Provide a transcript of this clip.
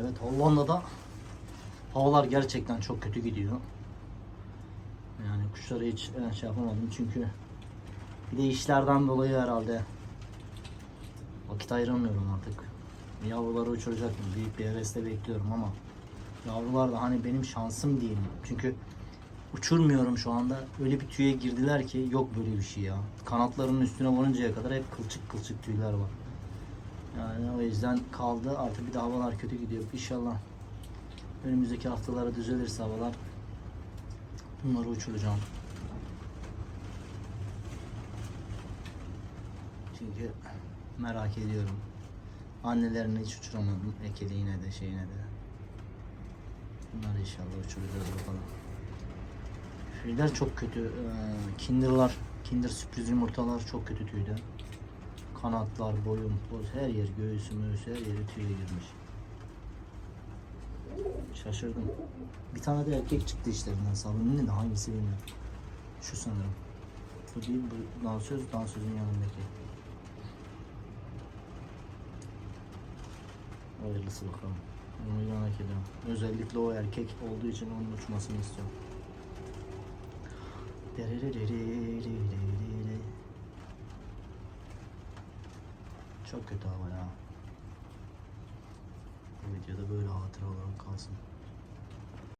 Evet Hollanda'da havalar gerçekten çok kötü gidiyor. Yani kuşları hiç e, şey yapamadım çünkü bir de işlerden dolayı herhalde vakit ayıramıyorum artık. Yavruları uçuracaktım. Büyük bir hevesle bekliyorum ama yavrular da hani benim şansım değil. Çünkü uçurmuyorum şu anda. Öyle bir tüye girdiler ki yok böyle bir şey ya. Kanatlarının üstüne varıncaya kadar hep kılçık kılçık tüyler var. Yani o yüzden kaldı. Artık bir de havalar kötü gidiyor. İnşallah önümüzdeki haftalara düzelirse havalar bunları uçuracağım. Çünkü merak ediyorum. Annelerini hiç uçuramadım. Ekeliğine de şeyine de. Bunları inşallah uçuracağız bakalım. Şeyler çok kötü. Ee, Kinder'lar, Kinder sürpriz yumurtalar çok kötü tüyde. Kanatlar, boyun, boz, her yer göğsü, möğüsü, her yeri tüye girmiş. Şaşırdım. Bir tane de erkek çıktı işlerinden salonun de hangisi bilmiyorum. Şu sanırım. Bu değil, bu dansöz, dansözün yanındaki. Hayırlısı bakalım. Onu merak ediyorum. Özellikle o erkek olduğu için onun uçmasını istiyorum. Çok kötü hava ya. Bu videoda böyle hatıra olarak kalsın.